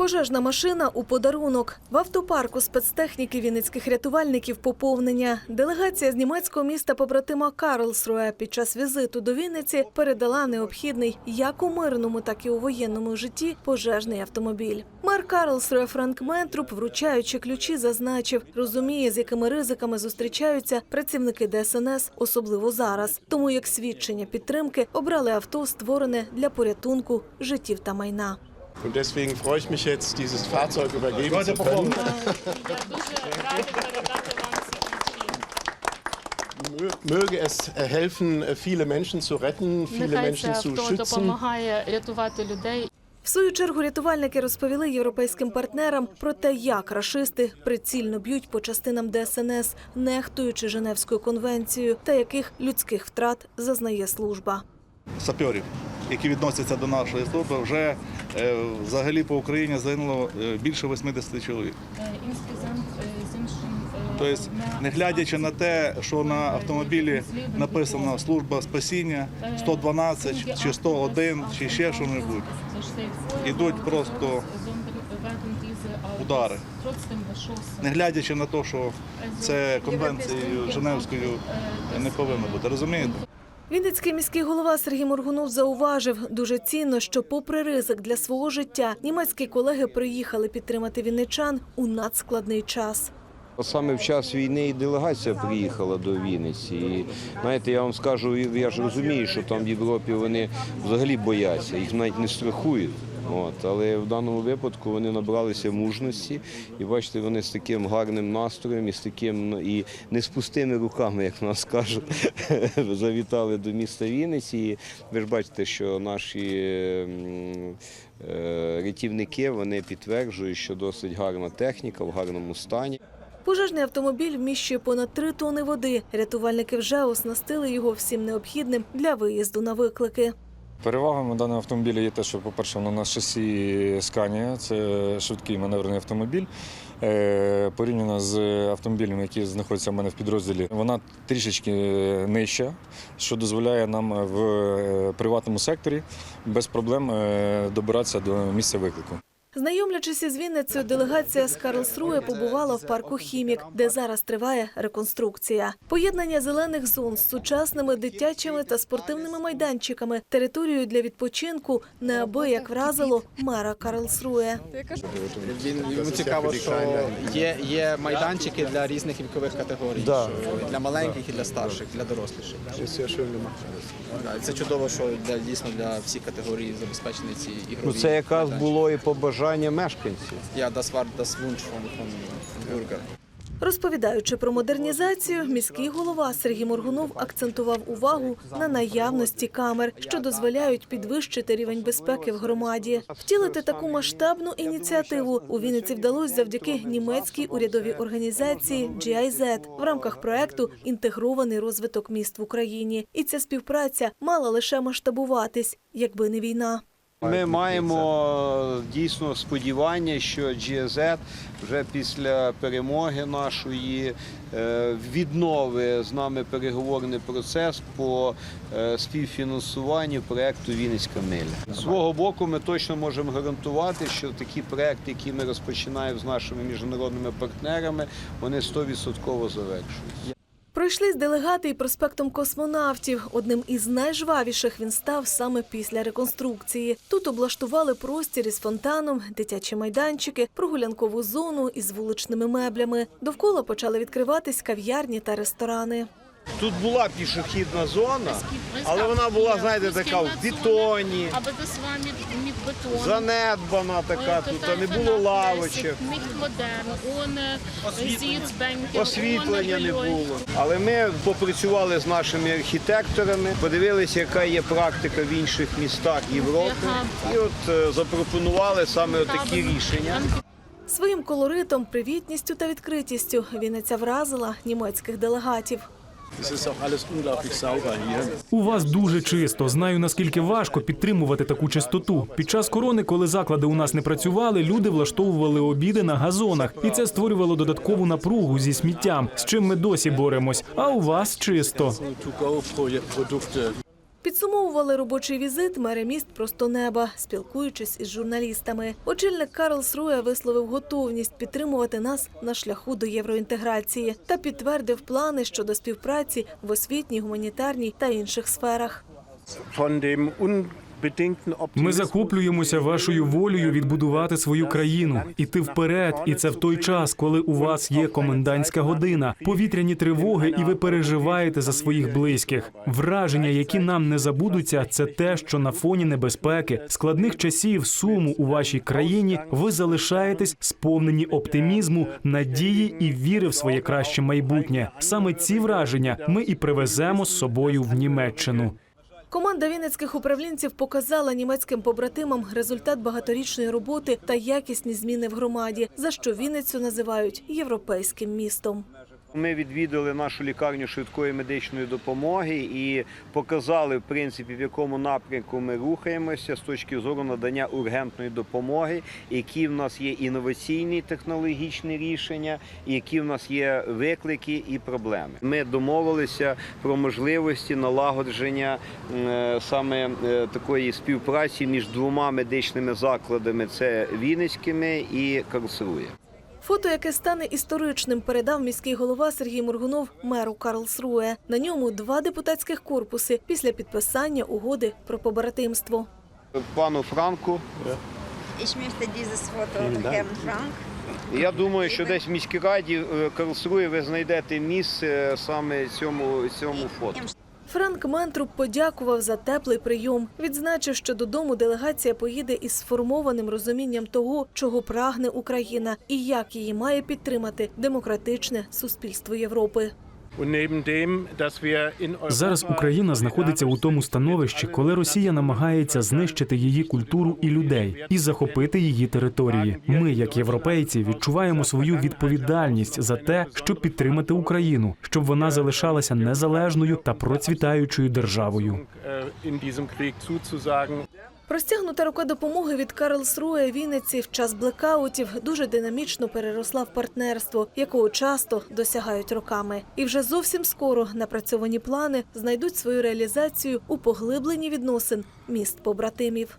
Пожежна машина у подарунок. В автопарку спецтехніки вінницьких рятувальників поповнення. Делегація з німецького міста побратима Карлсруе під час візиту до Вінниці передала необхідний як у мирному, так і у воєнному житті пожежний автомобіль. Мер Карлсруе Франк Ментруп, вручаючи ключі, зазначив, розуміє, з якими ризиками зустрічаються працівники ДСНС, особливо зараз. Тому як свідчення підтримки обрали авто, створене для порятунку життів та майна. Und deswegen freue ich mich jetzt, dieses Fahrzeug übergeben zu können. Я дуже рада передати вам ці ключі. Möge es äh, helfen, äh, viele Menschen zu retten, viele Нехай це Menschen zu авто schützen. допомагає рятувати людей. В свою чергу рятувальники розповіли європейським партнерам про те, як рашисти прицільно б'ють по частинам ДСНС, нехтуючи Женевською конвенцією, та яких людських втрат зазнає служба. саперів, які відносяться до нашої служби, вже е, взагалі по Україні загинуло е, більше 80 чоловік. Тобто, не глядячи на те, що на автомобілі написано служба спасіння 112 чи 101, чи ще що-небудь, ідуть просто удари. Не глядячи на те, що це конвенцією Женевською не повинно бути. Розумієте? Вінницький міський голова Сергій Моргунов зауважив, дуже цінно, що, попри ризик для свого життя, німецькі колеги приїхали підтримати вінничан у надскладний час. Саме в час війни і делегація приїхала до Вінниці. І знаєте, я вам скажу, я ж розумію, що там в Європі вони взагалі бояться, їх навіть не страхують. От, але в даному випадку вони набралися мужності, і бачите, вони з таким гарним настроєм і з таким ну, і не з пустими руками, як нас кажуть, завітали до міста Вінниці. І ви ж бачите, що наші е, рятівники вони підтверджують, що досить гарна техніка в гарному стані. Пожежний автомобіль вміщує понад три тони води. Рятувальники вже оснастили його всім необхідним для виїзду на виклики. Перевагами даного автомобіля є те, що, по-перше, воно на шасі Scania, це швидкий маневрений автомобіль. Е, Порівняно з автомобілями, які знаходяться в мене в підрозділі, вона трішечки нижча, що дозволяє нам в е, приватному секторі без проблем е, добиратися до місця виклику. Знайомлячись із Вінницею, делегація з Карлсруе побувала в парку Хімік, де зараз триває реконструкція. Поєднання зелених зон з сучасними дитячими та спортивними майданчиками, територією для відпочинку неабияк вразило мера Карлсруе. Він йому цікаво, що є, є майданчики для різних вікових категорій, що для маленьких і для старших, для доросліших. Це чудово, що для дійсно для всіх категорій забезпечені ці ігрові. Ну це якраз було і побажання мешканців. Я. Розповідаючи про модернізацію, міський голова Сергій Моргунов акцентував увагу на наявності камер, що дозволяють підвищити рівень безпеки в громаді. Втілити таку масштабну ініціативу у Вінниці вдалося завдяки німецькій урядовій організації GIZ в рамках проекту Інтегрований розвиток міст в Україні. І ця співпраця мала лише масштабуватись, якби не війна. Ми маємо дійсно сподівання, що GZ вже після перемоги нашої е, відновить з нами переговорний процес по е, співфінансуванню проекту Вінницька миля. З свого боку, ми точно можемо гарантувати, що такі проекти, які ми розпочинаємо з нашими міжнародними партнерами, вони 100% Пройшлись делегати і проспектом космонавтів. Одним із найжвавіших він став саме після реконструкції. Тут облаштували простір із фонтаном, дитячі майданчики, прогулянкову зону із вуличними меблями. Довкола почали відкриватись кав'ярні та ресторани. Тут була пішохідна зона, але вона була, знаєте, така в бетоні, занедбана така, тут а не було лавочок. Modern, Освітлення не було. Але ми попрацювали з нашими архітекторами, подивилися, яка є практика в інших містах Європи, і от е, запропонували саме такі рішення. Своїм колоритом, привітністю та відкритістю Вінниця вразила німецьких делегатів. У вас дуже чисто. Знаю наскільки важко підтримувати таку чистоту. Під час корони, коли заклади у нас не працювали, люди влаштовували обіди на газонах, і це створювало додаткову напругу зі сміттям, з чим ми досі боремось. А у вас чисто. Підсумовували робочий візит мери міст просто неба, спілкуючись із журналістами. Очільник Карлсруе висловив готовність підтримувати нас на шляху до євроінтеграції та підтвердив плани щодо співпраці в освітній, гуманітарній та інших сферах. Ми захоплюємося вашою волею відбудувати свою країну, іти вперед, і це в той час, коли у вас є комендантська година, повітряні тривоги, і ви переживаєте за своїх близьких. Враження, які нам не забудуться, це те, що на фоні небезпеки, складних часів, суму у вашій країні ви залишаєтесь сповнені оптимізму, надії і віри в своє краще майбутнє. Саме ці враження ми і привеземо з собою в Німеччину. Команда вінницьких управлінців показала німецьким побратимам результат багаторічної роботи та якісні зміни в громаді, за що Вінницю називають європейським містом. Ми відвідали нашу лікарню швидкої медичної допомоги і показали, в принципі, в якому напрямку ми рухаємося з точки зору надання ургентної допомоги, які в нас є інноваційні технологічні рішення, які в нас є виклики і проблеми. Ми домовилися про можливості налагодження е, саме е, такої співпраці між двома медичними закладами: це Вінницькими і Карлсрує. Фото, яке стане історичним, передав міський голова Сергій Моргунов меру Карлсруе. На ньому два депутатських корпуси після підписання угоди про побратимство. Пану Франку. Я думаю, що десь в міській раді е, Карлсрує ви знайдете місце саме цьому, цьому фото. Франк Ментруп подякував за теплий прийом. Відзначив, що додому делегація поїде із сформованим розумінням того, чого прагне Україна і як її має підтримати демократичне суспільство Європи. Зараз Україна знаходиться у тому становищі, коли Росія намагається знищити її культуру і людей і захопити її території. Ми, як європейці, відчуваємо свою відповідальність за те, щоб підтримати Україну, щоб вона залишалася незалежною та процвітаючою державою. Простягнута рука допомоги від Карлсруе Вінниці в час блекаутів дуже динамічно переросла в партнерство, якого часто досягають роками. І вже зовсім скоро напрацьовані плани знайдуть свою реалізацію у поглибленні відносин міст побратимів.